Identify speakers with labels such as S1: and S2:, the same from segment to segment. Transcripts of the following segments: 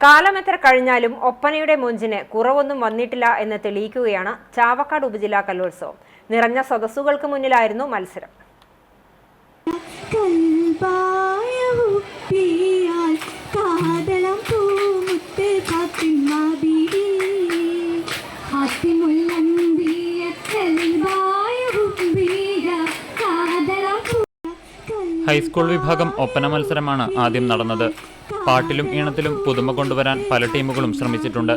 S1: കാലമെത്ര കഴിഞ്ഞാലും ഒപ്പനയുടെ മുഞ്ചിന് കുറവൊന്നും വന്നിട്ടില്ല എന്ന് തെളിയിക്കുകയാണ് ചാവക്കാട് ഉപജില്ലാ കലോത്സവം. നിറഞ്ഞ സദസ്സുകൾക്ക് മുന്നിലായിരുന്നു മത്സരം.
S2: ഹൈസ്കൂൾ വിഭാഗം ഒപ്പന മത്സരമാണ് ആദ്യം നടന്നത്. പാട്ടിലും ഈണത്തിലും പുതുമ കൊണ്ടുവരാൻ പല ടീമുകളും ശ്രമിച്ചിട്ടുണ്ട്.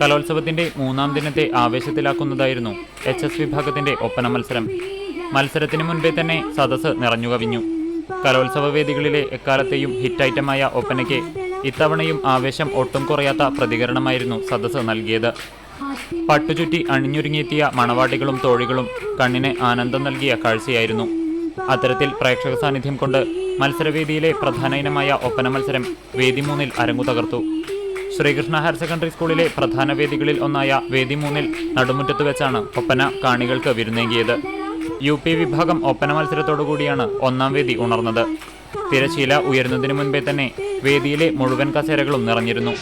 S2: കലോത്സവത്തിന്റെ മൂന്നാം ദിനത്തെ ആവേശത്തിലാക്കുന്നതായിരുന്നു എച്ച് എസ് വിഭാഗത്തിന്റെ ഒപ്പന മത്സരം. മത്സരത്തിന് മുൻപേ തന്നെ സദസ്സ് നിറഞ്ഞു കവിഞ്ഞു. കലോത്സവ വേദികളിലെ എക്കാലത്തെയും ഹിറ്റ് ഐറ്റമായ ഒപ്പനയ്ക്ക് ഇത്തവണയും ആവേശം ഒട്ടും കുറയാത്ത പ്രതികരണമായിരുന്നു സദസ്സ് നൽകിയത്. പട്ടുചുറ്റി അണിഞ്ഞൊരുങ്ങിയെത്തിയ മണവാട്ടികളും തോഴികളും കണ്ണിന് ആനന്ദം നൽകിയ കാഴ്ചയായിരുന്നു. അത്തരത്തിൽ പ്രേക്ഷക സാന്നിധ്യം കൊണ്ട് മത്സരവേദിയിലെ പ്രധാന ഇനമായ ഒപ്പന മത്സരം വേദി മൂന്നിൽ അരങ്ങു തകർത്തു. ശ്രീകൃഷ്ണ ഹയർ സെക്കൻഡറി സ്കൂളിലെ പ്രധാന വേദികളിൽ ഒന്നായ വേദി മൂന്നിൽ നടുമുറ്റത്ത് വെച്ചാണ് ഒപ്പന കാണികൾക്ക് വിരുന്നേകിയത്. യു പി വിഭാഗം ഒപ്പന മത്സരത്തോടുകൂടിയാണ് ഒന്നാം വേദി ഉണർന്നത്. തിരശീല ഉയരുന്നതിനു മുൻപേ തന്നെ വേദിയിലെ മുഴുവൻ കസേരകളും നിറഞ്ഞിരുന്നു.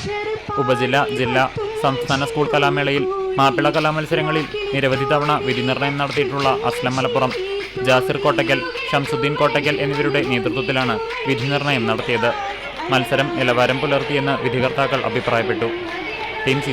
S2: ഉപജില്ല ജില്ലാ സംസ്ഥാന സ്കൂൾ കലാമേളയിൽ മാപ്പിള കലാമത്സരങ്ങളിൽ നിരവധി തവണ വിധിനിർണയം നടത്തിയിട്ടുള്ള അസ്ലം മലപ്പുറം. ജാസിർ കോട്ടയ്ക്കൽ ഷംസുദ്ദീൻ കോട്ടയ്ക്കൽ എന്നിവരുടെ നേതൃത്വത്തിലാണ് വിധി വിധിനിർണയം നടത്തിയത്. മത്സരം നിലവാരം പുലർത്തിയെന്ന് വിധികർത്താക്കൾ അഭിപ്രായപ്പെട്ടു. Team C